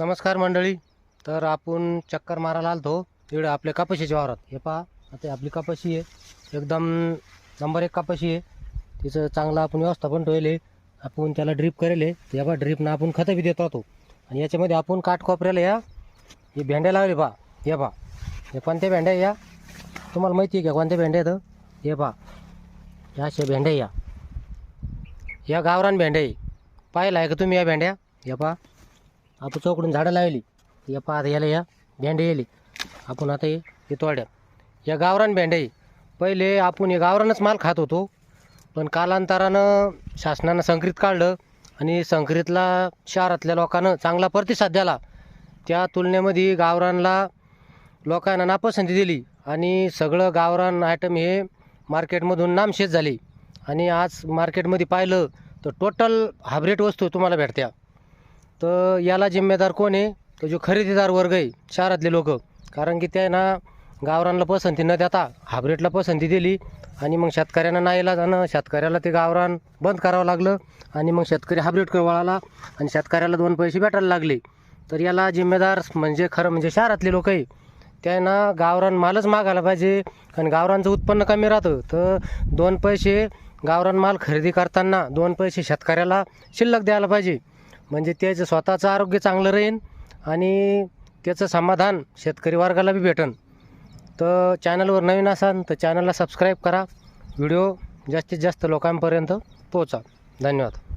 नमस्कार मंडळी. तर आपण चक्कर मारायला आलतो. इकडे आपल्या कपाशीच्या वावरात. हे पहा आता आपली कपाशी आहे. एकदम नंबर एक कपाशी आहे. तिचं चांगलं आपण व्यवस्थापन ठेवले. आपण त्याला ड्रीप करेल. आहे या पहा ड्रीपनं आपण खतं बी देत राहतो. आणि याच्यामध्ये आपण काठकोपऱ्याला या. हे भेंड्या लावले पहा. हे पहा. हे कोणत्या भेंड्या या? तुम्हाला माहिती आहे का कोणत्या भेंड्या आहेत? हे पहा. या अशा भेंड्या या. या गावरान भेंड्या पाहिला आहे का तुम्ही या भेंड्या? हे पहा. आपण चौकडून झाडं लावली. या पाहत याला या भेंडे येली. आपण आता हे तोड्या. या गावरान भेंडे. पहिले आपण हे गावरानच माल खात होतो. पण कालांतरानं शासनानं संकरित काढलं आणि संकरितला शहरातल्या लोकांना चांगला प्रतिसाद दिला त्या तुलनेमध्ये गावरानला लोकांना नापसंती दिली आणि सगळं गावरान आयटम हे मार्केटमधून नामशेष झाली. आणि आज मार्केटमध्ये पाहिलं तर टोटल हायब्रिड वस्तू तुम्हाला भेटत्या. तर याला जिम्मेदार कोण आहे? तर जो खरेदीदार वर्ग आहे शहरातले लोक. कारण की त्यांना गावरानला पसंती न देता हायब्रिडला पसंती दिली आणि मग शेतकऱ्यांना नाही जाणं शेतकऱ्याला ते गावरान बंद करावं लागलं आणि मग शेतकरी हाब्रेट वळाला आणि शेतकऱ्याला दोन पैसे भेटायला लागले. तर याला जिम्मेदार म्हणजे खरं म्हणजे शहरातले लोक आहे. त्यांना गावरान मालच मागायला पाहिजे आणि गावरानचं उत्पन्न कमी राहतं. तर दोन पैसे गावरान माल खरेदी करताना दोन पैसे शेतकऱ्याला शिल्लक द्यायला पाहिजे. म्हणजे त्याचं स्वतःचं आरोग्य चांगलं राहीन आणि त्याचं समाधान शेतकरी वर्गाला बी भेटन. तर चॅनलवर नवीन असाल तर चॅनलला सबस्क्राईब करा. व्हिडिओ जास्तीत जास्त लोकांपर्यंत पोहोचा. धन्यवाद.